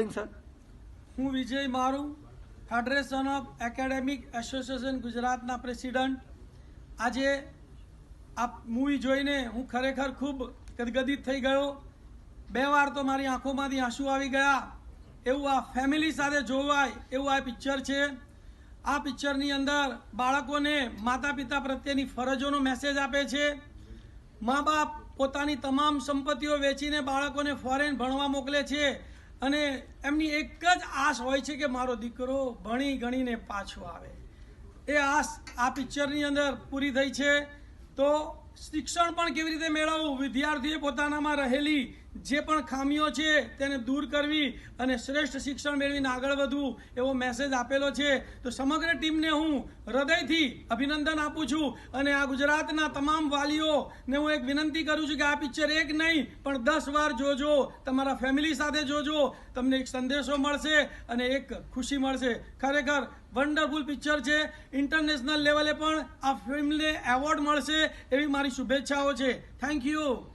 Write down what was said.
Calling sir હું વિજય મારું federation of academic association ગુજરાતના પ્રેસિડન્ટ. આજે આ મૂવી જોઈને હું ખરેખર ખૂબ ગદગદિત થઈ ગયો. બે વાર તો મારી આંખોમાંથી આંસુ આવી ગયા. એવું આ ફેમિલી સાથે જોવાય એવું આ પિક્ચર છે. આ પિક્ચરની અંદર બાળકોને માતા પિતા પ્રત્યેની ફરજોનો મેસેજ આપે છે. મા બાપ પોતાની તમામ સંપત્તિઓ વેચીને બાળકોને ફોરેન ભણવા મોકલે છે. અને એમની એક જ આશ હોય છે કે મારો દીકરો ભણી ગણીને પાછો આવે. એ આશ આ પિક્ચરની અંદર પૂરી થઈ છે. તો શિક્ષણ પણ કેવી રીતે મેળવવું? વિદ્યાર્થીએ પોતાનામાં રહેલી જે પણ ખામીઓ છે તેને દૂર કરવી અને શ્રેષ્ઠ શિક્ષણ મેળવીને આગળ વધવું એવો મેસેજ આપેલો છે. તો સમગ્ર ટીમને હું હૃદયથી અભિનંદન આપું છું અને આ ગુજરાતના તમામ વાલીઓને હું એક વિનંતી કરું છું કે આ પિક્ચર એક નહીં, પણ દસ વાર જોજો, તમારા ફેમિલી સાથે જોજો, તમને એક સંદેશો મળશે અને એક ખુશી મળશે. ખરેખર વન્ડરફુલ પિક્ચર છે. ઇન્ટરનેશનલ લેવલે પણ આ ફિલ્મને એવોર્ડ મળશે એવી મારી શુભેચ્છાઓ છે. Thank you